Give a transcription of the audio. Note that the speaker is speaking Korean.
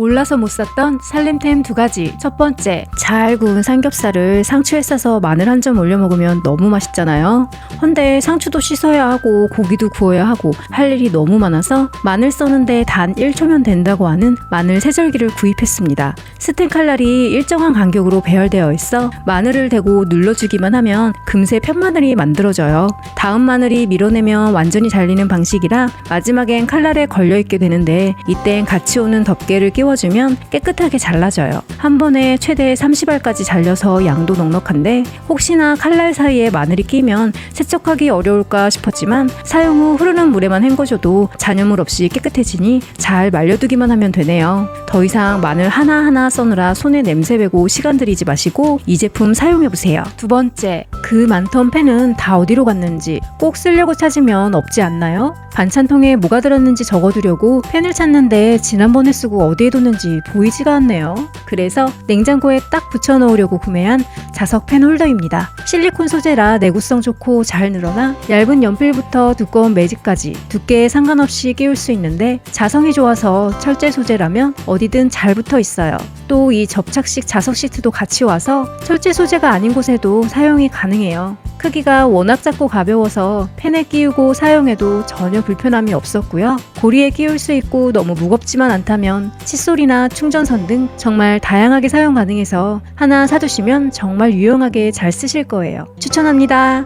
몰라서 못 샀던 살림템 두 가지. 첫 번째, 잘 구운 삼겹살을 상추에 싸서 마늘 한 점 올려 먹으면 너무 맛있잖아요. 헌데 상추도 씻어야 하고 고기도 구워야 하고 할 일이 너무 많아서 마늘 써는데 단 1초면 된다고 하는 마늘 세절기를 구입했습니다. 스텐 칼날이 일정한 간격으로 배열되어 있어 마늘을 대고 눌러주기만 하면 금세 편마늘이 만들어져요. 다음 마늘이 밀어내면 완전히 잘리는 방식이라 마지막엔 칼날에 걸려있게 되는데 이땐 같이 오는 덮개를 끼워 주면 깨끗하게 잘라져요. 한 번에 최대 30알까지 잘려서 양도 넉넉한데 혹시나 칼날 사이에 마늘이 끼면 세척하기 어려울까 싶었지만 사용 후 흐르는 물에만 헹궈줘도 잔여물 없이 깨끗해지니 잘 말려두기만 하면 되네요. 더 이상 마늘 하나하나 써느라 손에 냄새 배고 시간 들이지 마시고 이 제품 사용해보세요. 두 번째, 그 많던 펜은 다 어디로 갔는지 꼭 쓰려고 찾으면 없지 않나요? 반찬통에 뭐가 들었는지 적어두려고 펜을 찾는데 지난번에 쓰고 어디에 뒀는지 보이지가 않네요. 그래서 냉장고에 딱 붙여놓으려고 구매한 자석 펜 홀더입니다. 실리콘 소재라 내구성 좋고 잘 늘어나 얇은 연필부터 두꺼운 매직까지 두께에 상관없이 끼울 수 있는데 자성이 좋아서 철제 소재라면 어디든 잘 붙어 있어요. 또 이 접착식 자석 시트도 같이 와서 철제 소재가 아닌 곳에도 사용이 가능해요. 크기가 워낙 작고 가벼워서 펜에 끼우고 사용해도 전혀 불편함이 없었고요. 고리에 끼울 수 있고 너무 무겁지만 않다면 칫솔이나 충전선 등 다양하게 사용 가능해서 하나 사두시면 정말 유용하게 잘 쓰실 거예요. 추천합니다.